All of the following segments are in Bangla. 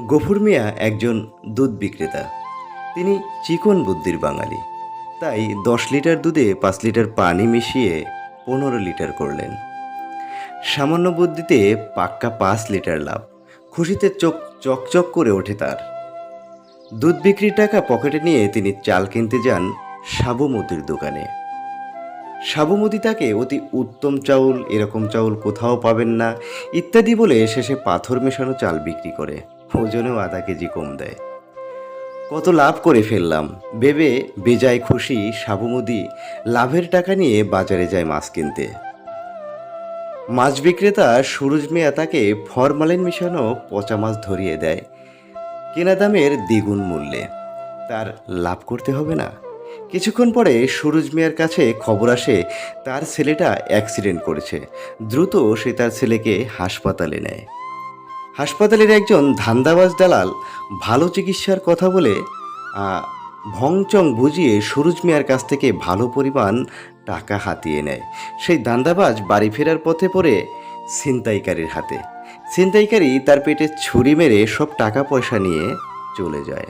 গফুর মিয়া একজন দুধ বিক্রেতা। তিনি চিকন বুদ্ধির বাঙালি। তাই দশ লিটার দুধে পাঁচ লিটার পানি মিশিয়ে পনেরো লিটার করলেন। সামান্য বুদ্ধিতে পাক্কা পাঁচ লিটার লাভ। খুশিতে চোখ চকচক করে ওঠে তার। দুধ বিক্রির টাকা পকেটে নিয়ে তিনি চাল কিনতে যান সাবুমতির দোকানে। সাবুমতি তাকে অতি উত্তম চাউল, এরকম চাউল কোথাও পাবেন না, ইত্যাদি বলে শেষে পাথর মেশানো চাল বিক্রি করে। ওজনেও আধা কেজি কম দেয়। কত লাভ করে ফেললাম। ভেবে বেজায় খুশি সাবুমুদি লাভের টাকা নিয়ে বাজারে যায় মাছ কিনতে। মাছ বিক্রেতা সুরজ মিয়া তাকে ফরমালিন মিশানো পচা মাছ ধরিয়ে দেয়। কেনা দামের দ্বিগুণ মূল্যে। তার লাভ করতে হবে না। কিছুক্ষণ পরে সুরজ মিয়ার কাছে খবর আসে, তার ছেলেটা অ্যাক্সিডেন্ট করেছে। দ্রুত সে তার ছেলেকে হাসপাতালে নেয়। হাসপাতালের একজন ধান্দাবাজ দালাল ভালো চিকিৎসার কথা বলে ভংচং বুঝিয়ে সুরুজ মিয়ার কাছ থেকে ভালো পরিমাণ টাকা হাতিয়ে নেয়। সেই দান্দাবাজ বাড়ি ফেরার পথে পড়ে ছিনতাইকারীর হাতে। ছিনতাইকারী তার পেটে ছুরি মেরে সব টাকা পয়সা নিয়ে চলে যায়।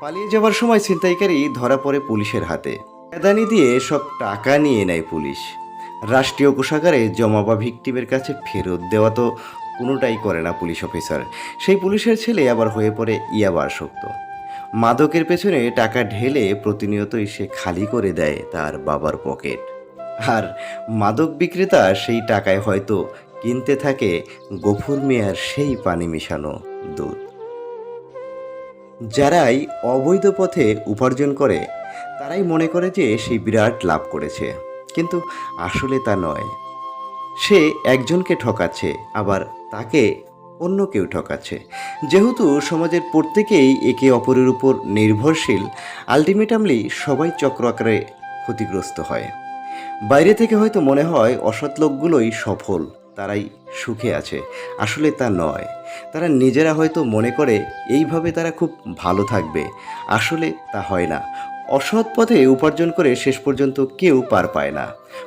পালিয়ে যাওয়ার সময় ছিনতাইকারী ধরা পড়ে পুলিশের হাতে। কাদানি দিয়ে সব টাকা নিয়ে নেয় পুলিশ। রাষ্ট্রীয় কোষাগারে জমা বা ভিকটিমের কাছে ফেরত দেওয়া তো কোনোটাই করে না পুলিশ অফিসার। সেই পুলিশের ছেলে আবার হয়ে পড়ে ইয়াবার শক্ত মাদকের পেছনে টাকা ঢেলে প্রতিনিয়তই সে খালি করে দেয় তার বাবার পকেট। আর মাদক বিক্রেতা সেই টাকায় হয়তো কিনতে থাকে গফুর মিয়ার সেই পানি মেশানো দুধ। যারাই অবৈধ পথে উপার্জন করে, তারাই মনে করে যে সেই বিরাট লাভ করেছে। কিন্তু আসলে তা নয়। সে একজনকে ঠকাচ্ছে, আবার তাকে অন্য কেউ ঠকাচ্ছে। যেহেতু সমাজের প্রত্যেকেই একে অপরের উপর নির্ভরশীল আলটিমেটামলি সবাই চক্র আকারে ক্ষতিগ্রস্ত হয়। বাইরে থেকে হয়তো মনে হয় অসৎ লোকগুলোই সফল, তারাই সুখে আছে। আসলে তা নয়। তারা নিজেরা হয়তো মনে করে, এইভাবে তারা খুব ভালো থাকবে। আসলে তা হয় না। অসৎ পথে উপার্জন করে শেষ পর্যন্ত কেউ পার পায় না।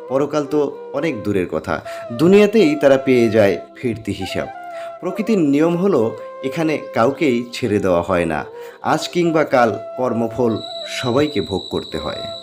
পরকাল তো অনেক দূরের কথা। দুনিয়াতেই তারা পেয়ে যায় ফিরতি হিসাব। প্রকৃতির নিয়ম হলো, এখানে কাউকেই ছেড়ে দেওয়া হয় না। আজ কিংবা কাল কর্মফল সবাইকে ভোগ করতে হয়।